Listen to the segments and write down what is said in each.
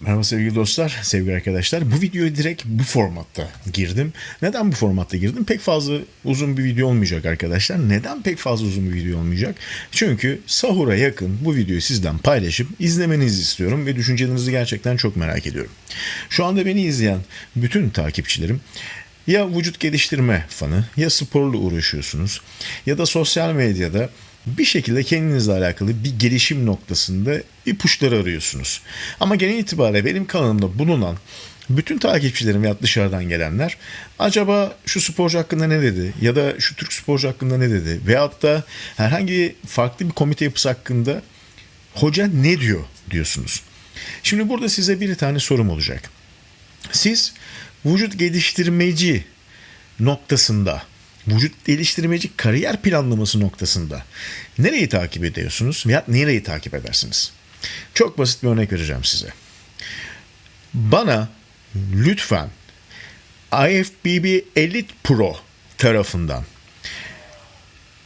Merhaba sevgili dostlar, sevgili arkadaşlar. Bu videoya direkt bu formatta girdim. Neden bu formatta girdim? Pek fazla uzun bir video olmayacak arkadaşlar. Neden pek fazla uzun bir video olmayacak? Çünkü sahura yakın bu videoyu sizden paylaşıp izlemenizi istiyorum ve düşüncelerinizi gerçekten çok merak ediyorum. Şu anda beni izleyen bütün takipçilerim ya vücut geliştirme fanı ya sporla uğraşıyorsunuz ya da sosyal medyada bir şekilde kendinizle alakalı bir gelişim noktasında ipuçları arıyorsunuz. Ama genel itibariyle benim kanalımda bulunan bütün takipçilerim veya dışarıdan gelenler acaba şu sporcu hakkında ne dedi ya da şu Türk sporcu hakkında ne dedi veyahut da herhangi farklı bir komite yapısı hakkında hoca ne diyor diyorsunuz. Şimdi burada size bir tane sorum olacak. Siz vücut geliştirmeci noktasında, vücut geliştirmeci kariyer planlaması noktasında nereyi takip ediyorsunuz veya nereyi takip edersiniz? Çok basit bir örnek vereceğim size. Bana lütfen IFBB Elite Pro tarafından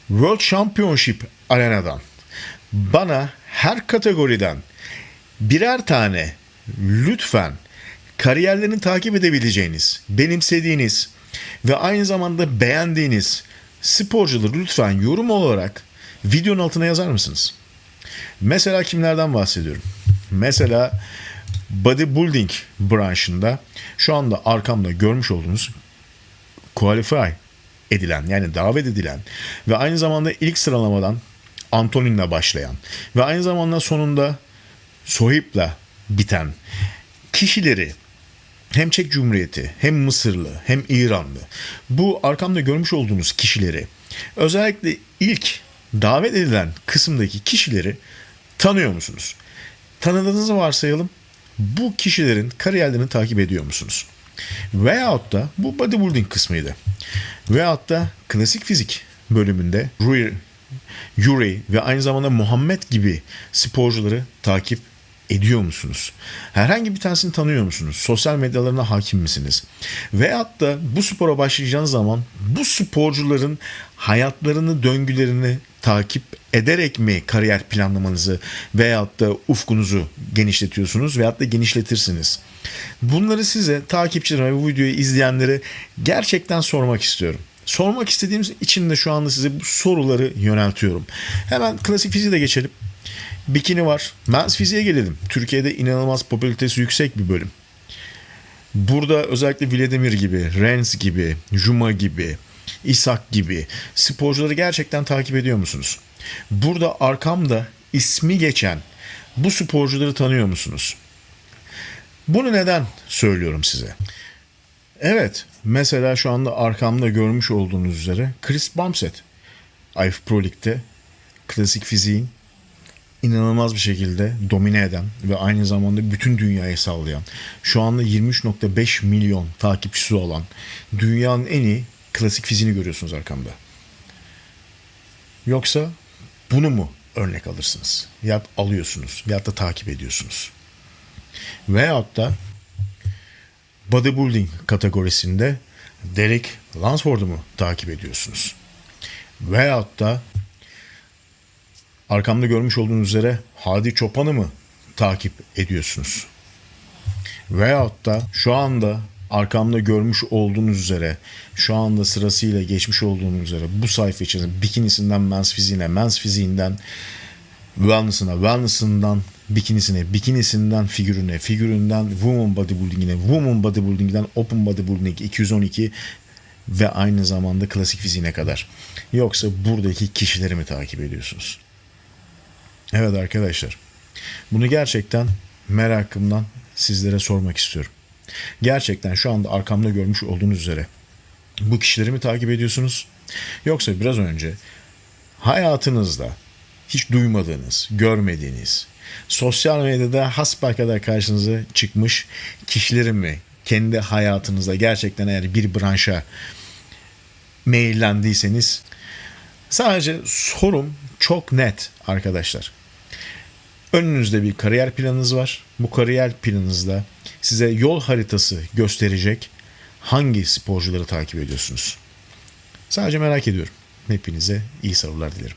World Championship arenadan bana her kategoriden birer tane lütfen kariyerlerini takip edebileceğiniz, benimsediğiniz ve aynı zamanda beğendiğiniz sporcuları lütfen yorum olarak videonun altına yazar mısınız? Mesela kimlerden bahsediyorum? Mesela bodybuilding branşında şu anda arkamda görmüş olduğunuz qualify edilen yani davet edilen ve aynı zamanda ilk sıralamadan Antonin'le başlayan ve aynı zamanda sonunda Sohip'le biten kişileri hem Çek Cumhuriyeti hem Mısırlı hem İranlı bu arkamda görmüş olduğunuz kişileri özellikle ilk davet edilen kısımdaki kişileri tanıyor musunuz? Tanıdığınızı varsayalım. Bu kişilerin kariyerlerini takip ediyor musunuz? Veyahut da bu bodybuilding kısmıydı. Veyahut da klasik fizik bölümünde Rui, Yuri ve aynı zamanda Muhammed gibi sporcuları takip ediyor musunuz? Herhangi bir tanesini tanıyor musunuz? Sosyal medyalarına hakim misiniz? Veyahut da bu spora başlayacağınız zaman bu sporcuların hayatlarını, döngülerini takip ederek mi kariyer planlamanızı veyahut da ufkunuzu genişletiyorsunuz veyahut da genişletirsiniz? Bunları size takipçilerime bu videoyu izleyenlere gerçekten sormak istiyorum. Sormak istediğim için de şu anda size bu soruları yöneltiyorum. Hemen klasik fiziğe de geçelim. Bikini var. Men's fiziğe gelelim. Türkiye'de inanılmaz popülaritesi yüksek bir bölüm. Burada özellikle Vladimir gibi, Renz gibi, Juma gibi, İshak gibi sporcuları gerçekten takip ediyor musunuz? Burada arkamda ismi geçen bu sporcuları tanıyor musunuz? Bunu neden söylüyorum size? Evet, mesela şu anda arkamda görmüş olduğunuz üzere Chris Bumstead, IF Pro League'de klasik fiziğin inanılmaz bir şekilde domine eden ve aynı zamanda bütün dünyayı sallayan, şu anda 23.5 milyon takipçisi olan dünyanın en iyi klasik fiziğini görüyorsunuz arkamda. Yoksa bunu mu örnek alırsınız? Ya alıyorsunuz ya da takip ediyorsunuz. Veyahut da bodybuilding kategorisinde Derek Lansford'u mu takip ediyorsunuz? Veyahut da arkamda görmüş olduğunuz üzere Hadi Çopan'ı mı takip ediyorsunuz? Veyahut da şu anda arkamda görmüş olduğunuz üzere şu anda sırasıyla geçmiş olduğunuz üzere bu sayfa içerisinde bikinisinden mens fiziğine, mens fiziğinden wellness'ına, wellness'ından bikinisine, bikinisinden figürüne, figüründen woman bodybuilding'ine, woman bodybuilding'den open bodybuilding 212 ve aynı zamanda klasik fiziğine kadar. Yoksa buradaki kişileri mi takip ediyorsunuz? Evet arkadaşlar. Bunu gerçekten merakımdan sizlere sormak istiyorum. Gerçekten şu anda arkamda görmüş olduğunuz üzere bu kişileri mi takip ediyorsunuz? Yoksa biraz önce hayatınızda hiç duymadığınız, görmediğiniz, sosyal medyada hasbelkader karşınıza çıkmış kişileri mi kendi hayatınızda gerçekten eğer bir branşa meyillendiyseniz sadece sorum çok net arkadaşlar. Önünüzde bir kariyer planınız var. Bu kariyer planınızda size yol haritası gösterecek hangi sporcuları takip ediyorsunuz? Sadece merak ediyorum. Hepinize iyi sabırlar dilerim.